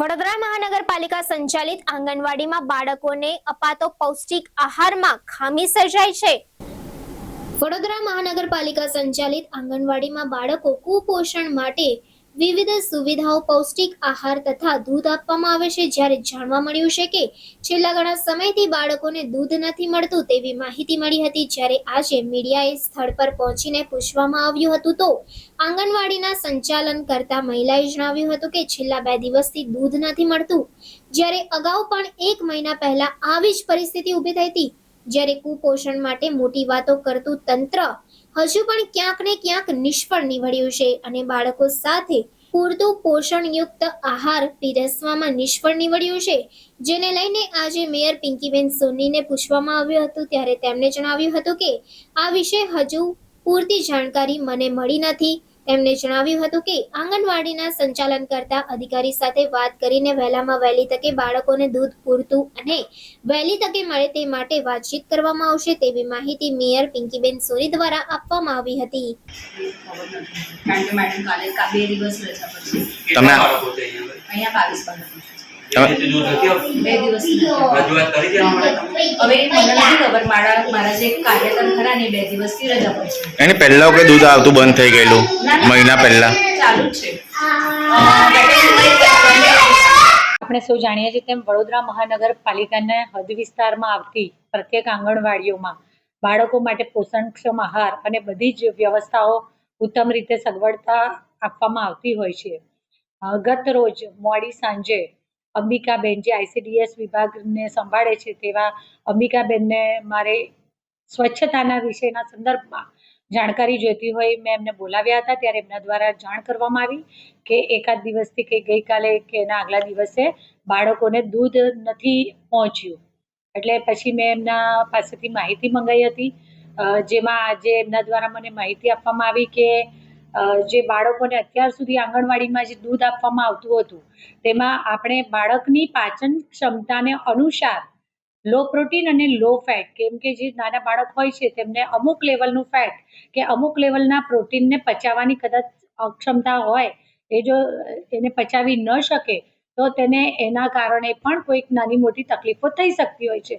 વડોદરા મહાનગરપાલિકા સંચાલિત આંગણવાડીમાં બાળકોને અપાતો પૌષ્ટિક આહારમાં ખામી સર્જાય છે. વડોદરા મહાનગરપાલિકા સંચાલિત આંગણવાડીમાં બાળકો કુપોષણ માટે વિવિધ સુવિધાઓ, પૌષ્ટિક આહાર તથા દૂધ આપવામાં આવે છે. જ્યારે જાણવા મળ્યું છે કે છેલ્લા ઘણા સમયથી બાળકોને દૂધ નથી મળતું તેવી માહિતી મળી હતી, જ્યારે આજે મીડિયાએ સ્થળ પર પહોંચીને પૂછવામાં આવ્યું હતું, તો આંગણવાડીના સંચાલન કરતા મહિલાએ જણાવ્યું હતું કે છેલ્લા બે દિવસથી દૂધ નથી મળતું. જ્યારે અગાઉ પણ એક મહિના પહેલા આવી જ પરિસ્થિતિ ઊભી થઈ હતી. જ્યારે કુપોષણ માટે મોટી વાતો કરતું તંત્ર હજુ પણ ક્યાંક ને ક્યાંક નિષ્ફળ નીવડ્યું છે અને બાળકો સાથે પૂરતું પોષણયુક્ત આહાર પીરસવામાં નિષ્ફળ નીવડ્યું છે. જેને લઈને આજે મેયર પિંકીબેન સોનીને પૂછવામાં આવ્યું હતું, ત્યારે તેમણે જણાવ્યું હતું કે, આ વિશે હજુ પૂરતી જાણકારી મને મળી નથી. તેમણે જણાવ્યું હતું કે આંગણવાડીના સંચાલન કરતા અધિકારી સાથે વાત કરીને વહેલામાં વહેલી તકે બાળકોને દૂધ પૂરતું અને વહેલી તકે મળે તે માટે વાતચીત કરવામાં આવશે તેવી માહિતી મેયર પિંકીબેન સોની દ્વારા આપવામાં આવી હતી. તમે એની પહેલા વખતે દૂધ આવતું બંધ થઈ ગયેલું મહિના પહેલા. ચાલુ જ છે. આપણે સૌ જાણીએ છીએ તેમ વડોદરા મહાનગરપાલિકાના હદ વિસ્તારમાં આવતી પ્રત્યેક આંગણવાડીઓમાં બાળકો માટે પોષણક્ષમ આહાર અને બધી જ વ્યવસ્થાઓ ઉત્તમ રીતે સગવડતા આપવામાં આવતી હોય છે. ગત રોજ મોડી સાંજે અંબિકાબેન જે આઈસીડીએસ વિભાગને સંભાળે છે તેવા અંબિકાબેનને મારે સ્વચ્છતાના વિષયના સંદર્ભમાં જાણકારી જોઈતી હોય મેં એમને બોલાવ્યા હતા ત્યારે એમના દ્વારા જાણ કરવામાં આવી કે એકાદ દિવસથી કે ગઈકાલે કે એના આગલા દિવસે બાળકોને દૂધ નથી પહોંચ્યું. એટલે પછી મેં એમના પાસેથી માહિતી મંગાવી હતી. જેમાં આજે એમના દ્વારા મને માહિતી આપવામાં આવી કે જે બાળકોને અત્યાર સુધી આંગણવાડીમાં જે દૂધ આપવામાં આવતું હતું, તેમાં આપણે બાળકની પાચન ક્ષમતાને અનુસાર લો પ્રોટીન અને લો ફેટ, કેમ કે જે નાના બાળક હોય છે, તેમને અમુક લેવલનું ફેટ, કે અમુક લેવલના પ્રોટીનને પચાવવાની કદાચ અક્ષમતા હોય, એ જો એને પચાવી ન શકે, તો તેને એના કારણે પણ કોઈક નાની મોટી તકલીફો થઈ શકતી હોય છે.